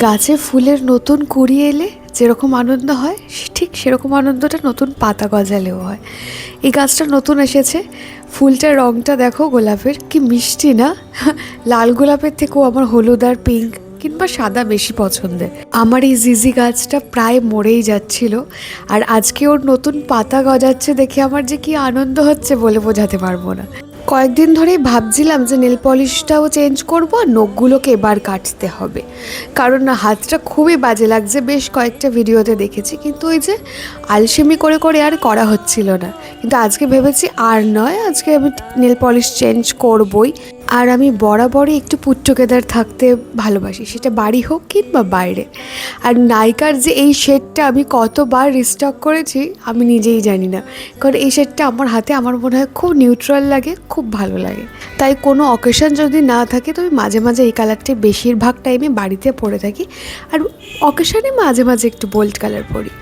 গাছে ফুলের নতুন কুড়ি এলে যেরকম আনন্দ হয়, ঠিক সেরকম আনন্দটা নতুন পাতা গজালেও হয়। এই গাছটা নতুন এসেছে। ফুলটার রঙটা দেখো গোলাপের, কি মিষ্টি না? লাল গোলাপের থেকেও আমার হলুদ আর পিঙ্ক কিংবা সাদা বেশি পছন্দের। আমার এই জিজি গাছটা প্রায় মরেই যাচ্ছিল আর আজকে ওর নতুন পাতা গজাচ্ছে দেখে আমার যে কি আনন্দ হচ্ছে বলে বোঝাতে পারব না। কয়েকদিন ধরেই ভাবছিলাম যে নেল পলিশটাও চেঞ্জ করব আর নখগুলোকে এবার কাটতে হবে। কারণ হাতটা খুবই বাজে লাগছে, বেশ কয়েকটা ভিডিওতে দেখেছি, কিন্তু ওই যে আলসেমি করে করে আর করা হচ্ছিল না। কিন্তু আজকে ভেবেছি আর নয়, আজকে আমি নেল পলিশ চেঞ্জ করবই। আর আমি বরাবরই একটু পুট থাকতে ভালোবাসি, সেটা বাড়ি হোক কিংবা বাইরে। আর নাইকার যে এই শেডটা আমি কতবার রিস্টক করেছি, আমি নিজেই জানি না। কারণ এই শেডটা আমার হাতে, আমার মনে হয় খুব নিউট্রাল লাগে, খুব ভালো লাগে। তাই কোনো অকেশন যদি না থাকে তো আমি মাঝে মাঝে এই কালারটা বেশিরভাগ টাইমে বাড়িতে পরে থাকি। আর অকেশনে মাঝে মাঝে একটু বোল্ড কালার পরি।